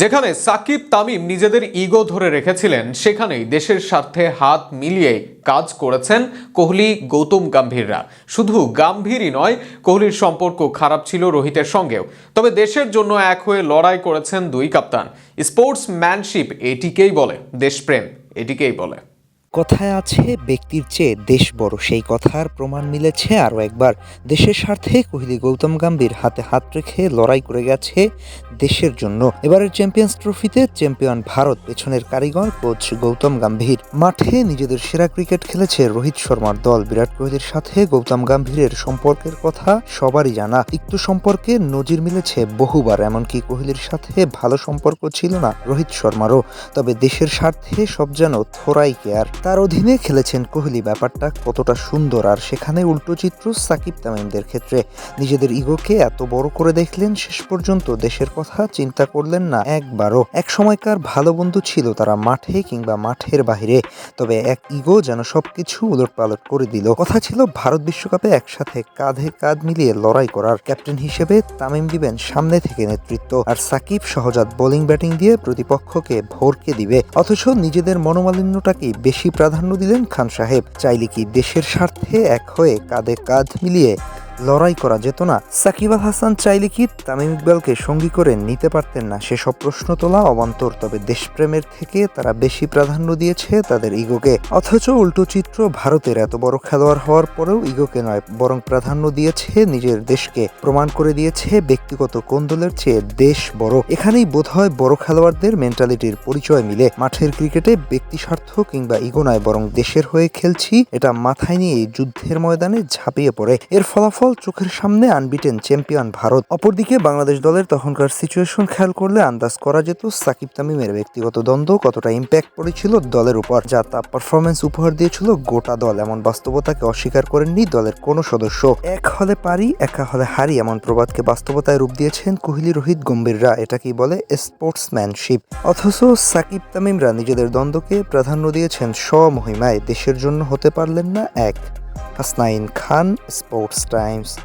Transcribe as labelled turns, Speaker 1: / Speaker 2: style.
Speaker 1: যেখানে সাকিব তামিম নিজেদের ইগো ধরে রেখেছিলেন, সেখানেই দেশের স্বার্থে হাত মিলিয়ে কাজ করেছেন কোহলি, গৌতম গাম্ভীররা। শুধু গাম্ভীরই নয়, কোহলির সম্পর্ক খারাপ ছিল রোহিতের সঙ্গেও। তবে দেশের জন্য এক হয়ে লড়াই করেছেন দুই কাপ্তান। স্পোর্টস ম্যানশিপ এটিকেই বলে, দেশপ্রেম এটিকেই বলে।
Speaker 2: কথায় আছে, ব্যক্তির চেয়ে দেশ বড়। সেই কথার প্রমাণ মিলেছে আরও একবার। দেশের স্বার্থে, কোহলি গৌতম গম্ভীর, হাতে হাত রেখে লড়াই করে গেছে দেশের জন্য। এবারের চ্যাম্পিয়ন্স ট্রফিতে চ্যাম্পিয়ন ভারত পেছনের কারিগর কোচ গৌতম গাম্ভীর। মাঠে নিজেদের সেরা ক্রিকেট খেলেছে রোহিত শর্মার দল। বিরাট কোহলির সাথে গৌতম গাম্ভীরের সম্পর্কের কথা সবারই জানা। তিক্ত সম্পর্কে নজির মিলেছে বহুবার, এমনকি কোহলির সাথে ভালো সম্পর্ক ছিল না রোহিত শর্মারও। তবে দেশের স্বার্থে সব যেন থোরাই কেয়ার তার অধীনে খেলেছেন কোহলি। ব্যাপারটা কতটা সুন্দর, আর সেখানে উল্টো চিত্র সাকিব তামিমদের ক্ষেত্রে। নিজেদের ইগোকে এত বড় করে দেখলেন, শেষ পর্যন্ত দেশের কথা চিন্তা করলেন না একবারও। এক সময়কার ভালো বন্ধু ছিল তারা মাঠে কিংবা মাঠের বাইরে তবে এক ইগো যেন সবকিছু উলট পালট করে দিল। কথা ছিল ভারত বিশ্বকাপে একসাথে কাঁধে কাঁধ মিলিয়ে লড়াই করার। ক্যাপ্টেন হিসেবে তামিম দিবেন সামনে থেকে নেতৃত্ব, আর সাকিব সহজাত বোলিং ব্যাটিং দিয়ে প্রতিপক্ষকে ভরকে দিবে। অথচ নিজেদের মনোমালিন্যটাকে বেশি প্রাধান্য দিলেন খান সাহেব। চাইলে কি দেশের স্বার্থে এক হয়ে কাঁধে কাঁধ মিলিয়ে লড়াই করা যেত না। সাকিব হাসান চাইলে কি তামিম ইকবালকে সঙ্গী করে নিতে পারতেন না? সেসব প্রশ্ন তোলা অবান্তর, তবে দেশপ্রেমের থেকে তারা বেশি প্রাধান্য দিয়েছে তাদের ইগোকে। অথচ উল্টো চিত্র ভারতের এত বড় খেলোয়াড় হওয়ার পরেও ইগোকে নয়, বরং প্রাধান্য দিয়েছে নিজের দেশকে। প্রমাণ করে দিয়েছে ব্যক্তিগত কোন্দলের চেয়ে দেশ বড়। এখানেই বোধহয় বড় খেলোয়াড়দের মেন্টালিটির পরিচয় মিলে। মাঠের ক্রিকেটে ব্যক্তি স্বার্থ কিংবা ইগো নয়, বরং দেশের হয়ে খেলছি, এটা মাথায় নিয়ে যুদ্ধের ময়দানে ঝাঁপিয়ে পড়ে। এর ফলাফল চোখের সামনে আনবিটেন চ্যাম্পিয়ন ভারত। অপরদিকে বাংলাদেশ দলের তখনকার সিচুয়েশন খেয়াল করলে আন্দাজ করা যেত সাকিব তামিমের ব্যক্তিগত দ্বন্দ্ব কতটা ইম্প্যাক্ট পড়েছিল দলের উপর, যা তা পারফরমেন্স উপহার দিয়েছিল গোটা দল। এমন বাস্তবতাকে অস্বীকার করেননি দলের কোনো সদস্য। এক হলে পারি, একা হলে হারি এমন প্রবাদকে বাস্তবতায় রূপ দিয়েছেন কোহলি, রোহিত গম্ভীররা এটাকেই বলে স্পোর্টসম্যানশিপ অথচ সাকিব তামিমরা নিজেদের দ্বন্দ্বকে প্রাধান্য দিয়েছেন স্বমহিমায়। দেশের জন্য হতে পারলেন না এক। Hasnain Khan, Sports Times.